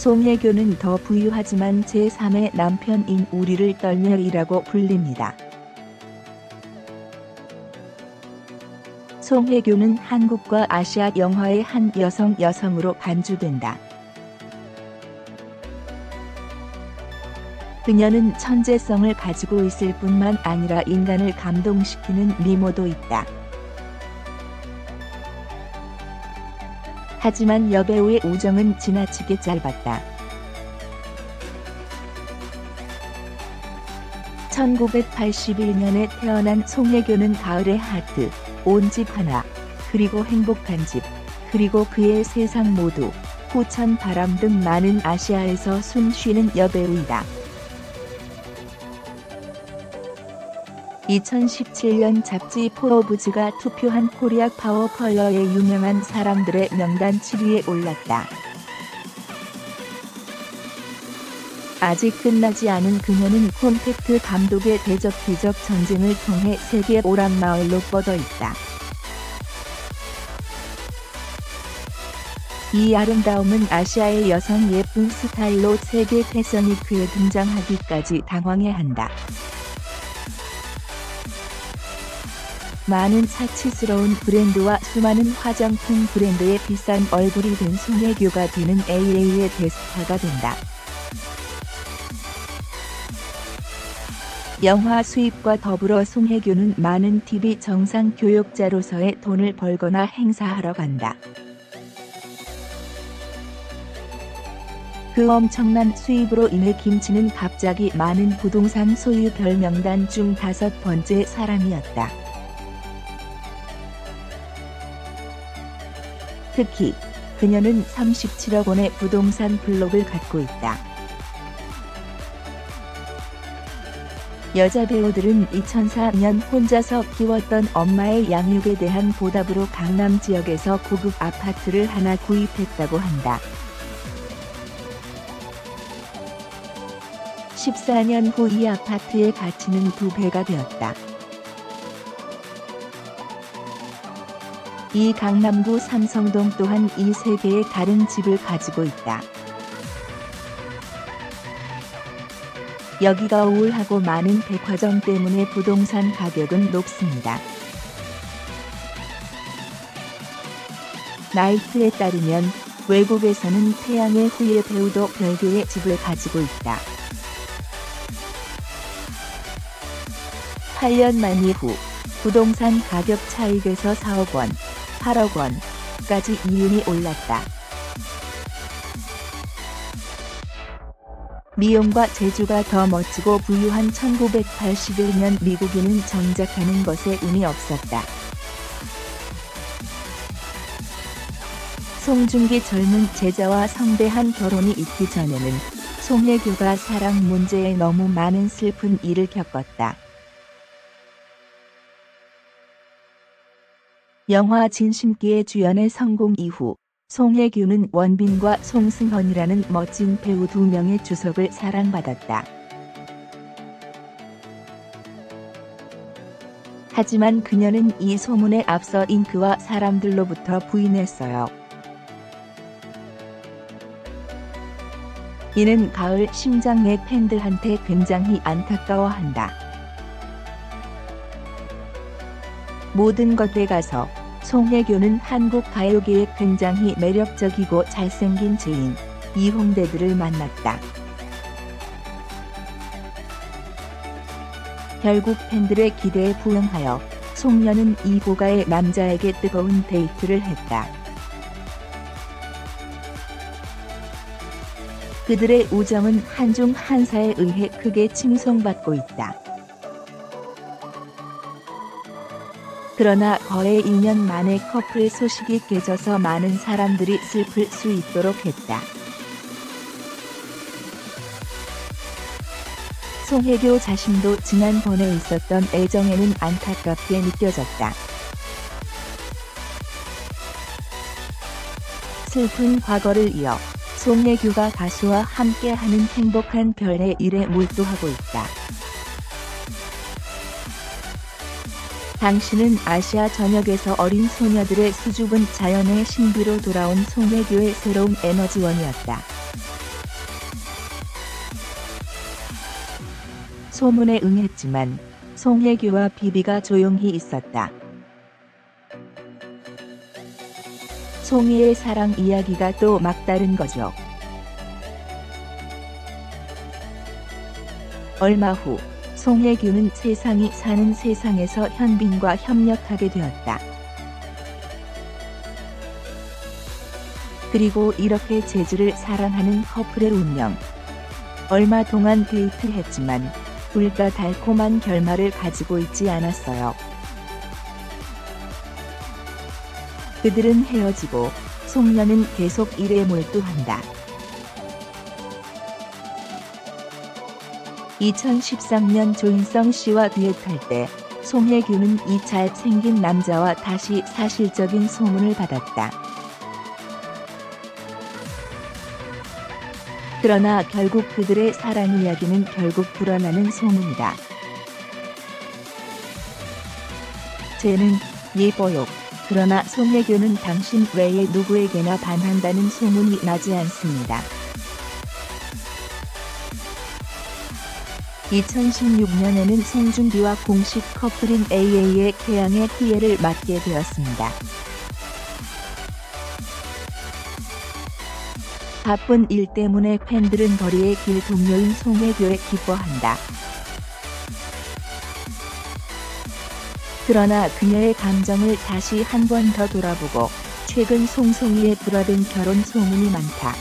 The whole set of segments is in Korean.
송혜교는 더 부유하지만 제3의 남편인 우리를 떨며이라고 불립니다. 송혜교는 한국과 아시아 영화의 한 여성 여성으로 간주된다. 그녀는 천재성을 가지고 있을 뿐만 아니라 인간을 감동시키는 미모도 있다. 하지만 여배우의 우정은 지나치게 짧았다. 1981년에 태어난 송혜교는 가을의 하트, 온 집 하나, 그리고 행복한 집, 그리고 그의 세상 모두, 호천 바람 등 많은 아시아에서 숨 쉬는 여배우이다. 2017년 잡지 포어브즈가 투표한 코리아 파워 컬러의 유명한 사람들의 명단 7위에 올랐다. 아직 끝나지 않은 그녀는 콘택트 감독의 대적기적 전쟁을 통해 세계 오락마을로 뻗어 있다. 이 아름다움은 아시아의 여성 예쁜 스타일로 세계 패션위크에 등장하기까지 당황해 한다. 많은 사치스러운 브랜드와 수많은 화장품 브랜드의 비싼 얼굴이 된 송혜교가 되는 AA의 대스타가 된다. 영화 수입과 더불어 송혜교는 많은 TV 정상 교육자로서의 돈을 벌거나 행사하러 간다. 그 엄청난 수입으로 인해 김치는 갑자기 많은 부동산 소유 별명단 중 다섯 번째 사람이었다. 특히 그녀는 37억 원의 부동산 블록을 갖고 있다. 여자 배우들은 2004년 혼자서 키웠던 엄마의 양육에 대한 보답으로 강남 지역에서 고급 아파트를 하나 구입했다고 한다. 14년 후 이 아파트의 가치는 두 배가 되었다. 이 강남구 삼성동 또한 이 세 개의 다른 집을 가지고 있다. 여기가 우울하고 많은 백화점 때문에 부동산 가격은 높습니다. 나이트에 따르면 외국에서는 태양의 후예 배우도 별개의 집을 가지고 있다. 8년 만 이후 부동산 가격 차익에서 4억 원, 8억 원까지 이윤이 올랐다. 미용과 제주가 더 멋지고 부유한 1981년 미국인은 정작 하는 것에 운이 없었다. 송중기 젊은 제자와 성대한 결혼이 있기 전에는 송혜교가 사랑 문제에 너무 많은 슬픈 일을 겪었다. 영화 진심기의 주연의 성공 이후 송혜교는 원빈과 송승헌이라는 멋진 배우 두 명의 주석을 사랑받았다. 하지만 그녀는 이 소문에 앞서 잉크와 사람들로부터 부인했어요. 이는 가을 심장의 팬들한테 굉장히 안타까워한다. 모든 것에 가서 송혜교는 한국 가요계의 굉장히 매력적이고 잘생긴 제인 이홍대들을 만났다. 결국 팬들의 기대에 부응하여 송년은 이보가의 남자에게 뜨거운 데이트를 했다. 그들의 우정은 한중 한사에 의해 크게 칭송받고 있다. 그러나 거의 2년 만에 커플 소식이 깨져서 많은 사람들이 슬플 수 있도록 했다. 송혜교 자신도 지난번에 있었던 애정에는 안타깝게 느껴졌다. 슬픈 과거를 이어 송혜교가 가수와 함께하는 행복한 별의 일에 몰두하고 있다. 당신은 아시아 전역에서 어린 소녀들의 수줍은 자연의 신비로 돌아온 송혜교의 새로운 에너지원이었다. 소문에 응했지만 송혜교와 비비가 조용히 있었다. 송이의 사랑 이야기가 또 막다른 거죠. 얼마 후 송혜교는 세상이 사는 세상에서 현빈과 협력하게 되었다. 그리고 이렇게 제주를 사랑하는 커플의 운명. 얼마 동안 데이트했지만 둘다 달콤한 결말을 가지고 있지 않았어요. 그들은 헤어지고 송년은 계속 일에 몰두한다. 2013년 조인성 씨와 듀엣할 때 송혜교는 이 잘생긴 남자와 다시 사실적인 소문을 받았다. 그러나 결국 그들의 사랑 이야기는 결국 불어나는 소문이다. 쟤는 예뻐요. 그러나 송혜교는 당신 외에 누구에게나 반한다는 소문이 나지 않습니다. 2016년에는 송중기와 공식 커플인 AA의 태양의 피해를 맞게 되었습니다. 바쁜 일 때문에 팬들은 거리의 길 동료인 송혜교에 기뻐한다. 그러나 그녀의 감정을 다시 한 번 더 돌아보고 최근 송송이의 불화된 결혼 소문이 많다.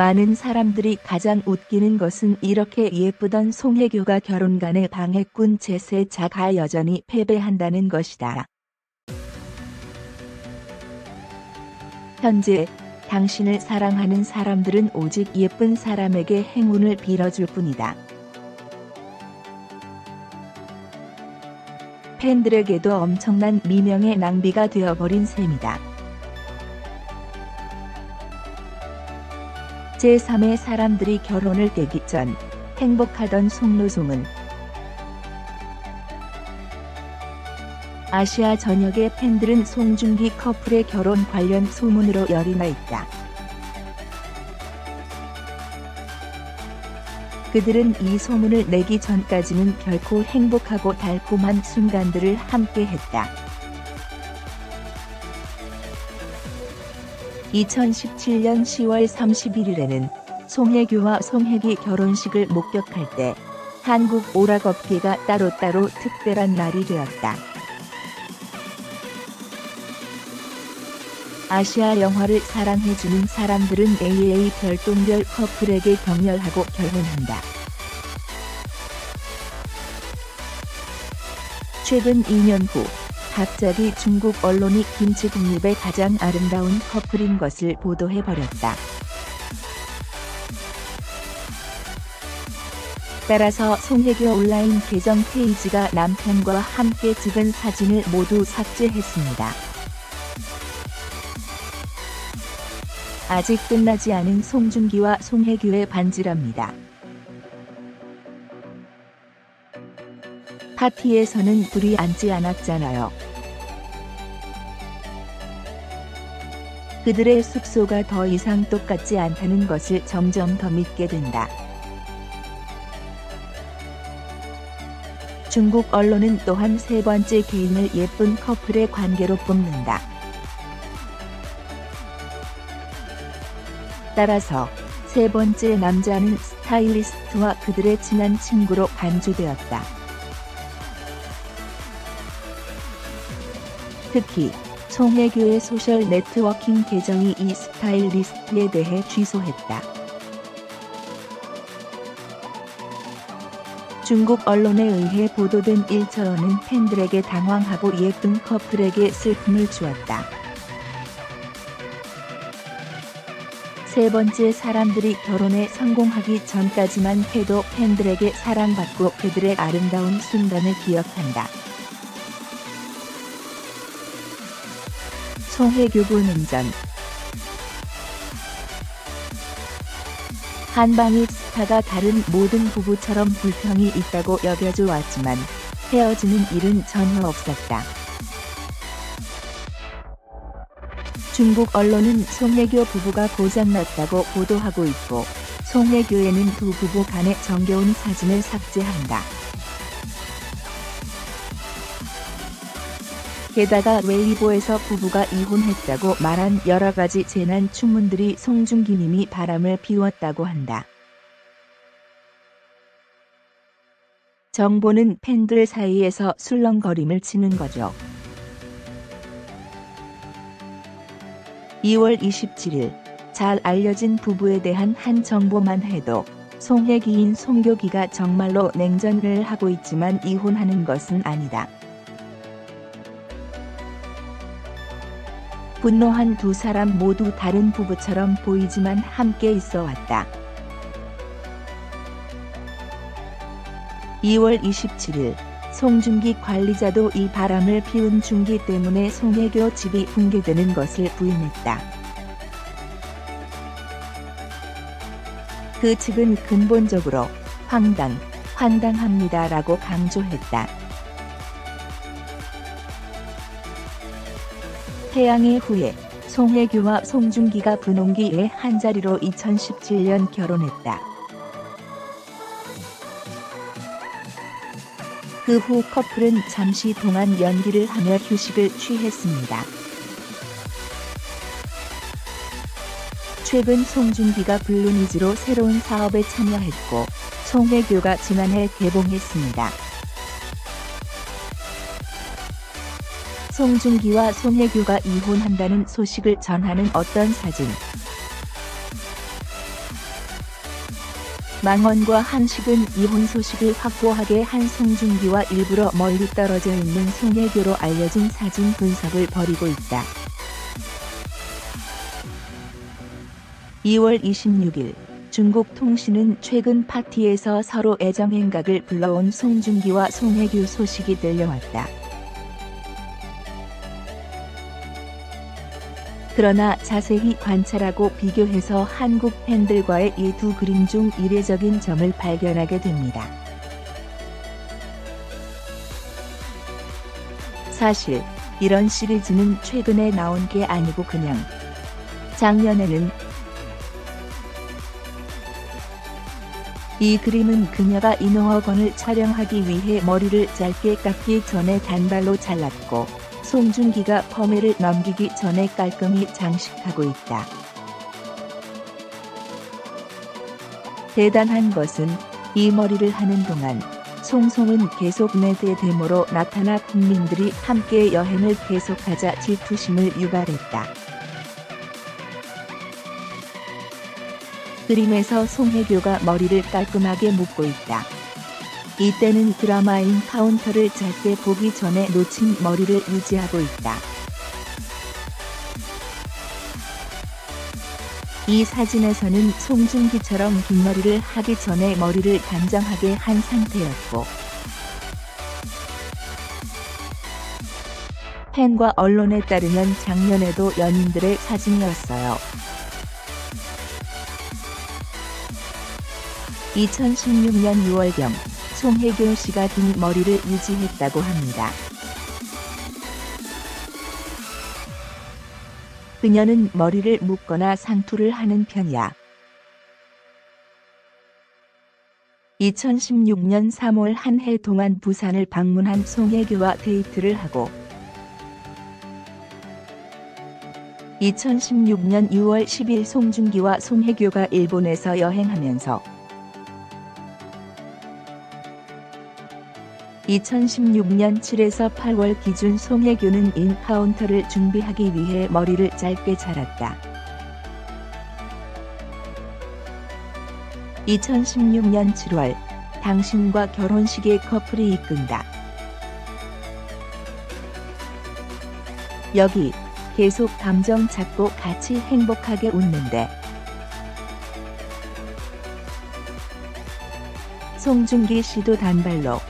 많은 사람들이 가장 웃기는 것은 이렇게 예쁘던 송혜교가 결혼간의 방해꾼 제세 자가 여전히 패배한다는 것이다. 현재 당신을 사랑하는 사람들은 오직 예쁜 사람에게 행운을 빌어줄 뿐이다. 팬들에게도 엄청난 미명의 낭비가 되어버린 셈이다. 제3의 사람들이 결혼을 깨기 전 행복하던 송노송은 아시아 전역의 팬들은 송중기 커플의 결혼 관련 소문으로 열이 나 있다. 그들은 이 소문을 내기 전까지는 결코 행복하고 달콤한 순간들을 함께 했다. 2017년 10월 31일에는 송혜교와 송혜기 결혼식을 목격할 때 한국 오락업계가 따로따로 특별한 날이 되었다. 아시아 영화를 사랑해주는 사람들은 AA 별똥별 커플에게 격려하고 결혼한다. 최근 2년 후 갑자기 중국 언론이 김치 국립의 가장 아름다운 커플인 것을 보도해버렸다. 따라서 송혜교 온라인 계정 페이지가 남편과 함께 찍은 사진을 모두 삭제했습니다. 아직 끝나지 않은 송중기와 송혜교의 반지랍니다. 파티에서는 둘이 앉지 않았잖아요. 그들의 숙소가 더 이상 똑같지 않다는 것을 점점 더 믿게 된다. 중국 언론은 또한 세 번째 개인을 예쁜 커플의 관계로 뽑는다. 따라서 세 번째 남자는 스타일리스트와 그들의 친한 친구로 간주되었다. 특히 송혜교의 소셜 네트워킹 계정이 이 스타일리스트에 대해 취소했다. 중국 언론에 의해 보도된 일처는 팬들에게 당황하고 예쁜 커플에게 슬픔을 주었다. 세 번째 사람들이 결혼에 성공하기 전까지만 해도 팬들에게 사랑받고 그들의 아름다운 순간을 기억한다. 송혜교부는 전 한방이 스타가 다른 모든 부부처럼 불평이 있다고 여겨져 왔지만 헤어지는 일은 전혀 없었다. 중국 언론은 송혜교 부부가 고장났다고 보도하고 있고 송혜교에는 두 부부 간의 정겨운 사진을 삭제한다. 게다가 웨이보에서 부부가 이혼했다고 말한 여러 가지 재난 추문들이 송중기 님이 바람을 피웠다고 한다. 정보는 팬들 사이에서 술렁거림을 치는 거죠. 2월 27일 잘 알려진 부부에 대한 한 정보만 해도 송혜기인 송교기가 정말로 냉전을 하고 있지만 이혼하는 것은 아니다. 분노한 두 사람 모두 다른 부부처럼 보이지만 함께 있어 왔다. 2월 27일 송중기 관리자도 이 바람을 피운 중기 때문에 송혜교 집이 붕괴되는 것을 부인했다. 그 측은 근본적으로 황당, 황당합니다라고 강조했다. 태양의 후예, 송혜교와 송중기가 분홍기에 한자리로 2017년 결혼했다. 그 후 커플은 잠시 동안 연기를 하며 휴식을 취했습니다. 최근 송중기가 블루니즈로 새로운 사업에 참여했고 송혜교가 지난해 개봉했습니다. 송중기와 송혜교가 이혼한다는 소식을 전하는 어떤 사진. 망원과 한식은 이혼 소식을 확고하게 한 송중기와 일부러 멀리 떨어져 있는 송혜교로 알려진 사진 분석을 벌이고 있다. 2월 26일 중국 통신은 최근 파티에서 서로 애정 행각을 불러온 송중기와 송혜교 소식이 들려왔다. 그러나 자세히 관찰하고 비교해서 한국 팬들과의 이 두 그림 중 이례적인 점을 발견하게 됩니다. 사실 이런 시리즈는 최근에 나온 게 아니고 그냥 작년에는 이 그림은 그녀가 인어학원을 촬영하기 위해 머리를 짧게 깎기 전에 단발로 잘랐고 송중기가 펌웨를 넘기기 전에 깔끔히 장식하고 있다. 대단한 것은 이 머리를 하는 동안 송송은 계속 내대 데모로 나타나 국민들이 함께 여행을 계속하자 질투심을 유발했다. 그림에서 송혜교가 머리를 깔끔하게 묶고 있다. 이때는 드라마인 카운터를 짧게 보기 전에 놓친 머리를 유지하고 있다. 이 사진에서는 송중기처럼 긴 머리를 하기 전에 머리를 단정하게 한 상태였고 팬과 언론에 따르면 작년에도 연인들의 사진이었어요. 2016년 6월경 송혜교 씨가 긴 머리를 유지했다고 합니다. 그녀는 머리를 묶거나 상투를 하는 편이야. 2016년 3월 한 해 동안 부산을 방문한 송혜교와 데이트를 하고 2016년 6월 10일 송중기와 송혜교가 일본에서 여행하면서 2016년 7에서 8월 기준 송혜교는 인카운터를 준비하기 위해 머리를 짧게 자랐다. 2016년 7월 당신과 결혼식의 커플이 이끈다. 여기 계속 감정 잡고 같이 행복하게 웃는데 송중기 씨도 단발로